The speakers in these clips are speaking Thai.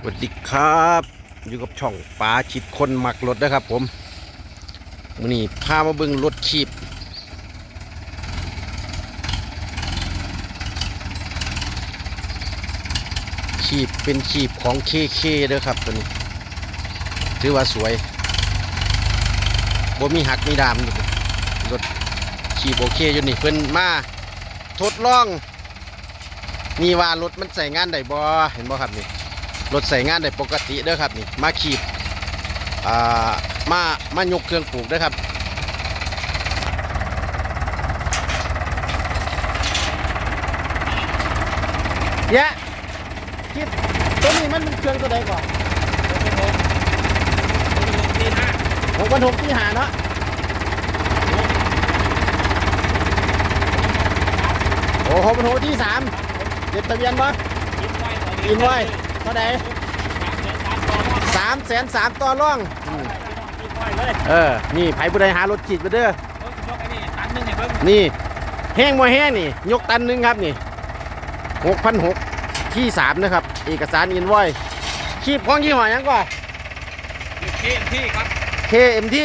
สวัสดีครับ อยู่กับช่องปลาชิดคนหมักรถนะครับผมมือนี้พามาเบิ่งรถขีบขีบเป็นขีบของเคเคเด้อครับตัวนี้ ถือว่าสวยบ่มีหักมีดามรถขีบโอเคอยู่นี่เพิ่นมาทดลองนี่ว่ารถมันใส่งานได้บ่เห็นบ่ครับนี่ รถใส่งานได้ปกติเด้อครับนี่มาขีดอ่ามามายกเครื่องปลูกเด้อครับเยะคิดตัวนี้มันเครื่องตัวใดก่อนหกพันหกที่หาเนาะโอ้หกพันหกที่สามเด็ดทะเบียนบ่อินไว้เท่าไหร่สามแสนสามต่อร่องอืมเออ นี่ไผบุได้หารถขีดไปเด้อ นี่แห้งมาแห้งนี่ ยกตันหนึงครับนี่หกพันหกที่สามนะครับ เอกสารอินไว้ขีบของยี่ห้อหยังก่อนที่ครับ KMT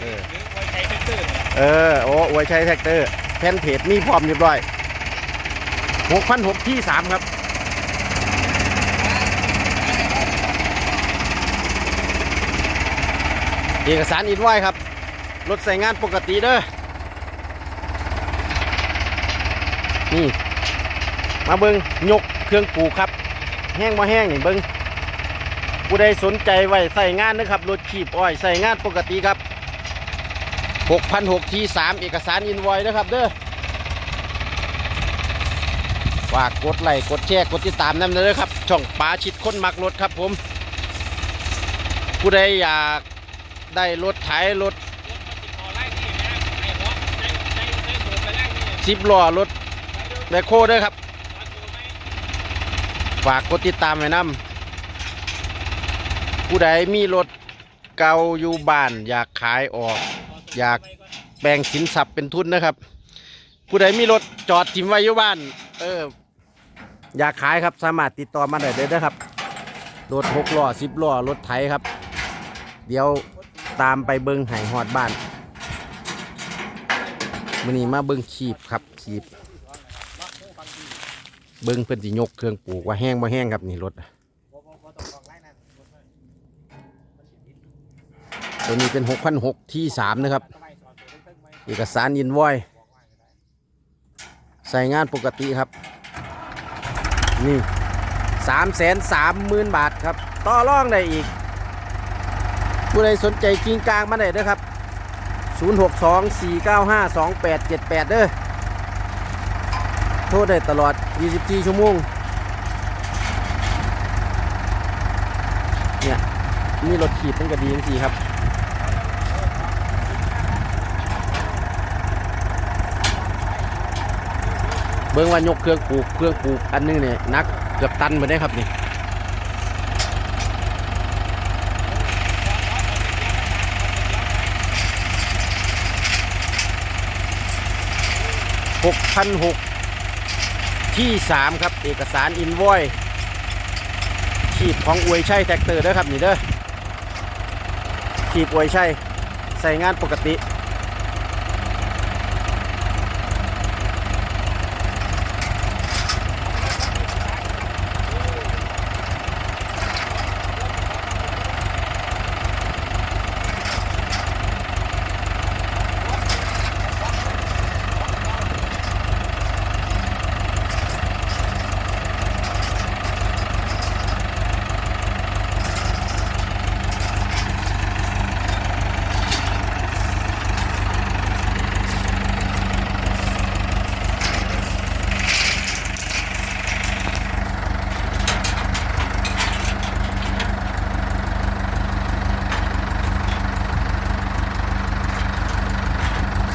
เออหรือไว้ใช้เครื่องตื่นเออโอ้อวยชัยแท็กเตอร์แพนเพจมีพร้อมเรียบร้อยหกพันหกที่สามครับ เอกสารอินไว้ครับ รถใส่งานปกติเด้อนี่มาเบิงยกเครื่องปลูกครับ แห้งมาแห้งนี่เบิงผู้ใดสนใจไว้ใส่งานนะครับรถขีบอ้อยใส่งานปกติครับ6,600ที3เอกสารอินไวนะครับเด้อฝากกดไลค์กดแชร์กดติดตามนั่นเลยครับ ช่องปลาชิดค้นมักรถครับผม ผู้ใดอยาก ได้รถไถรถสิบล้อรถแบคโคด้อครับ ฝากกดติดตามไว้นำผู้ใดมีรถเก่าอยู่บ้าน อยากขายออก อยากแปลงสินทรัพย์เป็นทุนนะครับ ผู้ใดมีรถจอดถิ่มไว้อยู่บ้าน เออ อยากขายครับสามารถติดต่อมาได้เลยนะครับรถหกล้อสิบล้อรถไถครับ เดี๋ยว ตามไปเบิงไห้หอดบ้านมื่อนี้มาเบิงขีบครับขีบ เบิงเพิ่อนสิยกเครื่องปลูกว่าแห้งบ่แห้งครับนี่รถตัวนี้เป็นหกพันหกที่สามนะครับ เอกสารยินวอยใส่งานปกติครับ นี่สามแสนสามหมื่นบาทครับ ต่อรองได้อีก ผู้ใดสนใจกิงกลางมาได้เด้อครับ 062 495 2878 เด้อโทรได้ตลอด 24 ชั่วโมง เนี่ยมีรถขีดมันก็ดีจริงๆครับเบิ่งว่ายกเครื่องปลูกเครื่องปลูกอันนึงเนี่ยนักเกือบตันไปได้ครับนี่ หกพันหกที่สามครับ เอกสารอินวอยขีบของอวยชัยแท็กเตอร์ด้อครับ นี่เด้อขีบอวยชัยใส่งานปกติ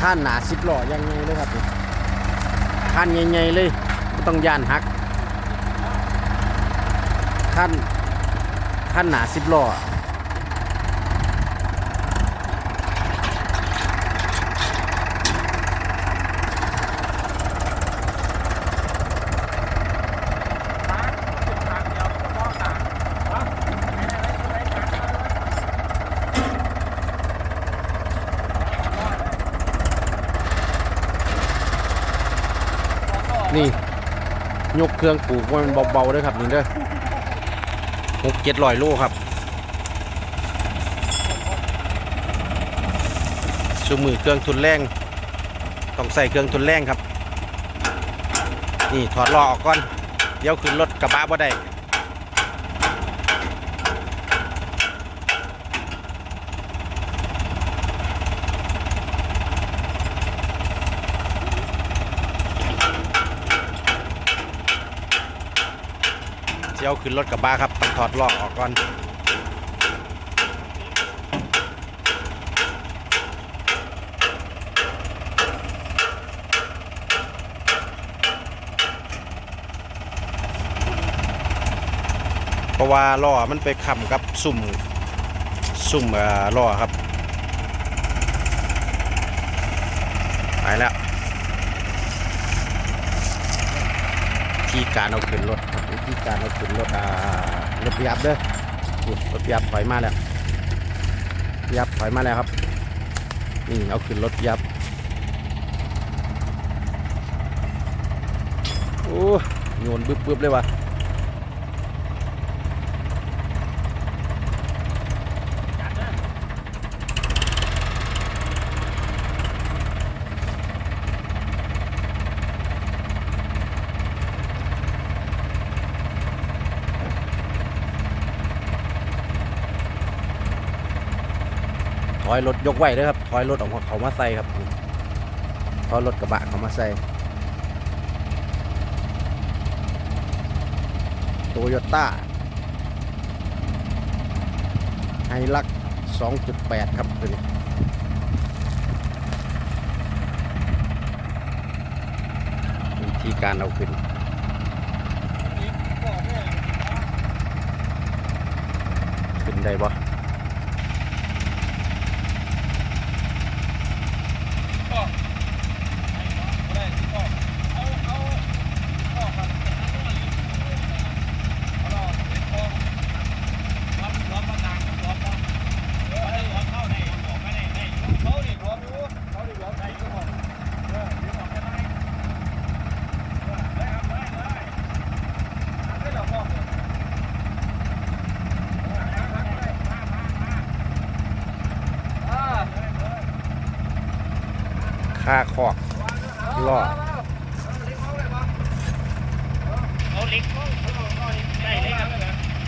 านหนาสิบหล่อยังไงเลยครับนี่ข้านใหญ่ๆเลยก็ต้องยานหักข้านข้านหนาสิบหล่อ นี่ยกเครื่องปลูกว่ามันเบาๆเด้วยครับนี่เด้อหกเจ็ดลอยโลครับชูมือเครื่องทุนแรงต้องใส่เครื่องทุนแรงครับ นี่ถอดล้อออกก่อน เดี๋ยวขึ้นรถกระบะบ่ได้ ยวขึ้นรถกระบะครับต้องถอดล้อออกก่อนเพราะว่าล้อมันไปค้ำกับสุ่มสุ่มล้อครับไปแล้ว ที่การเอาขึ้นรถ ธีการเอาขึ้นรถอ่ารถพยับเด้อรถพยับถอยมาแล้วยับถอยมาแล้วครับนี่เอาขึ้นรถยับโอ้โยนบึ๊บๆเลยว่ะ อยรถยกไหวเด้อครับถอยรถออกเขามาใส่ครับถอยรถกระบะเขามาใส่โตโยต้าไฮลัก2.8 ครับตัวนี้วิธีการเอาขึ้นขึ้นได้บ่ค่าคอกล่อเอาเล็กเข้าได้เลยครับ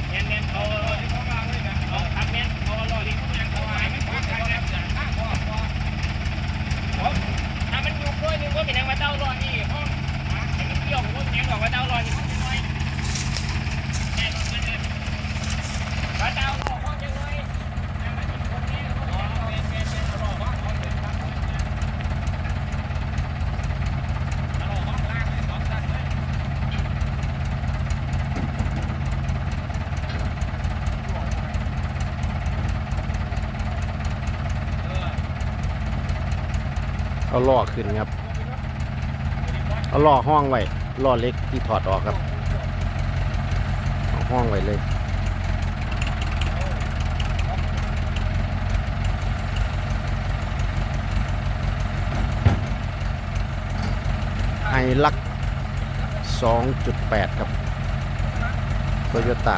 แมนแมนเอาเอาครับแมนเอาล้อเหล็กเข้ามาเข้ามาไม่ขวางใครนะถ้ามันอยู่ด้วยนึงว่าเป็นยังมาเต้าล้อนี่ห้องให้มันเกี่ยวกับยังบอกว่าเต้าล้อนี่ห้องน้อยแน่นอนมันเลยว่าเต้าล้อห้องยังไงยังมาถึงคนนี้อ๋อแมนแมนแมนเอาล้อห้องห้องเลยครับเอาล้อห้องล่างเลยสองสั้นเลย เอาล่อขึ้นครับ เอาล่อห้องไว้ล่อเล็กที่ถอดออกครับเอาห้องไว้เลยไฮลัก 2.8 ครับโตโยต้า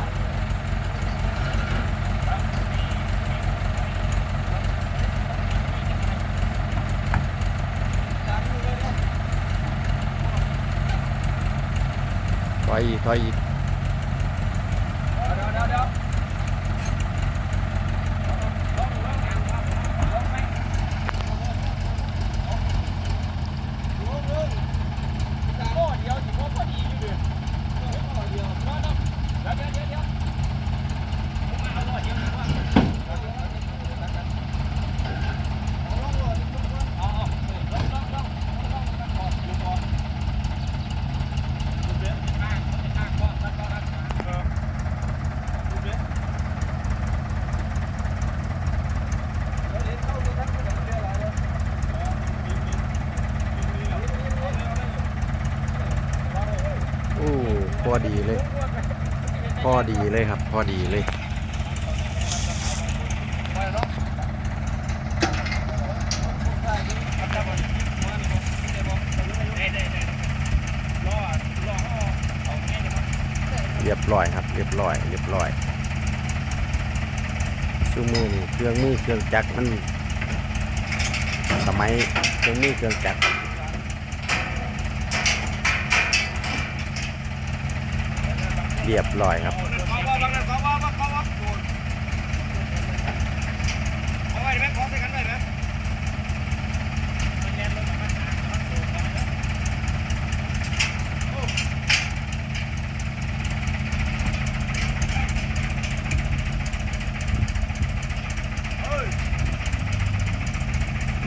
ถอยอี พอดีเลยครับ พอดีเลย เรียบร้อยครับ เรียบร้อย เรียบร้อยชูมือนี่เครื่องมือเครื่องจักรมัน สมัยเครื่องมือเครื่องจักร เรียบร้อยครับ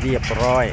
เรียบร้อย